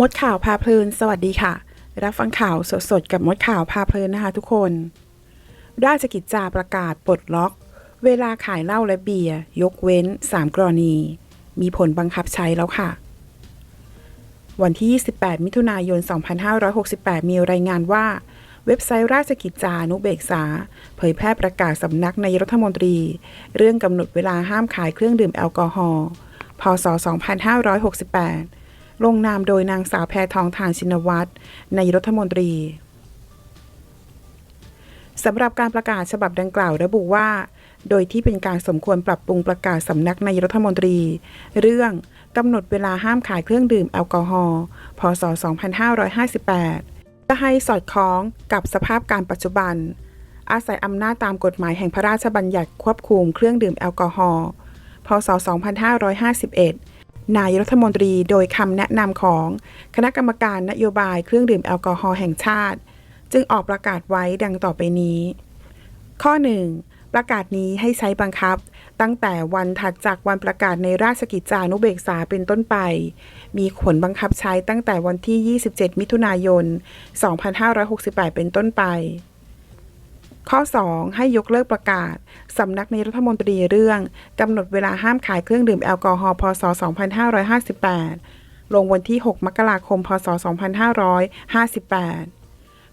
มดข่าวพาเพลิน สวัสดีค่ะ รับฟังข่าวสดๆ กับมดข่าวพาเพลินนะคะทุกคน ราชกิจจาประกาศปลดล็อก เวลาขายเหล้าและเบียร์ยกเว้น 3 กรณี มีผลบังคับใช้แล้วค่ะ วันที่ 28 มิถุนายน 2568 มีรายงานว่า เว็บไซต์ราชกิจจานุเบกษา เผยแพร่ประกาศสำนักนายรัฐมนตรี เรื่องกำหนดเวลาห้ามขายเครื่องดื่มแอลกอฮอล์ พศ 2568 ลงนามโดยนางสาวแพทองทานชินวัตรนายรัฐมนตรีสำหรับการประกาศฉบับดังกล่าวระบุว่า โดยที่เป็นการสมควรปรับปรุงประกาศสำนักนายรัฐมนตรี เรื่องกำหนดเวลาห้ามขายเครื่องดื่มแอลกอฮอล์ พศ 2558เพื่อให้สอดคล้องกับสภาพการปัจจุบัน อาศัยอำนาจตามกฎหมายแห่งพระราชบัญญัติควบคุมเครื่องดื่มแอลกอฮอล์ พศ 2551 นายรัฐมนตรีโดยคำแนะนำของคณะกรรมการนโยบายเครื่องดื่มแอลกอฮอล์แห่งชาติ จึงออกประกาศไว้ดังต่อไปนี้ ข้อ 1 ประกาศนี้ให้ใช้บังคับ ตั้งแต่วันถัดจากวันประกาศในราชกิจจานุเบกษาเป็นต้นไป มีผลบังคับใช้ตั้งแต่วันที่ 27 มิถุนายน 2568 เป็นต้นไป ข้อ 2 ให้ยกเลิกประกาศ สำนักนายรัฐมนตรีเรื่อง กำหนดเวลาห้ามขายเครื่องดื่มแอลกอฮอล์พศ 2558 ลงวันที่ 6 มกราคม พศ 2558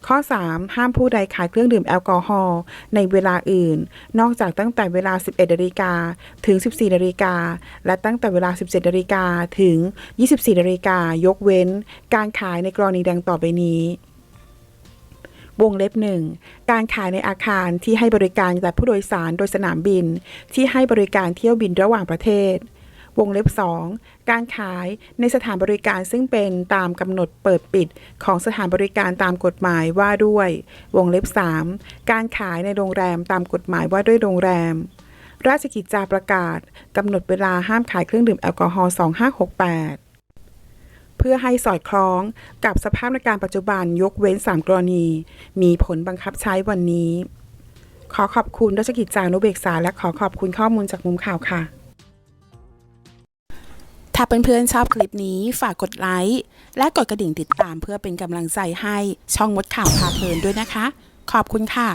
ข้อ 3 ห้ามผู้ใดขายเครื่องดื่มแอลกอฮอล์ในเวลาอื่น นอกจากตั้งแต่เวลา 11นาฬิกาถึง 14นาฬิกาและตั้งแต่เวลา 17นาฬิกาถึง 24นาฬิกายกเว้น การขายในกรณีดังต่อไปนี้ วงเล็บหนึ่งการขายในอาคารที่ให้บริการแก่ผู้โดยสารโดยสนามบิน ที่ให้บริการเที่ยวบินระหว่างประเทศ วงเล็บ 2 การขายในสถานบริการซึ่งเป็นตามกำหนดเปิดปิดของสถานบริการตามกฎหมายว่าด้วย วงเล็บ 3 การขายในโรงแรมตามกฎหมายว่าด้วยโรงแรม ราชกิจจาประกาศกำหนดเวลาห้ามขายเครื่องดื่มแอลกอฮอล์2568 เพื่อให้สอดคล้องกับสภาพในการปัจจุบันยกเว้น 3 กรณี มีผลบังคับใช้วันนี้ ขอขอบคุณราชกิจจานุเบกษา และขอขอบคุณข้อมูลจากมุมข่าวค่ะ ถ้าเพื่อนๆชอบคลิปนี้ฝากกดไลค์และกดกระดิ่งติดตามเพื่อเป็นกำลังใจให้ช่องมดข่าวพาเพลินด้วยนะคะ ขอบคุณค่ะ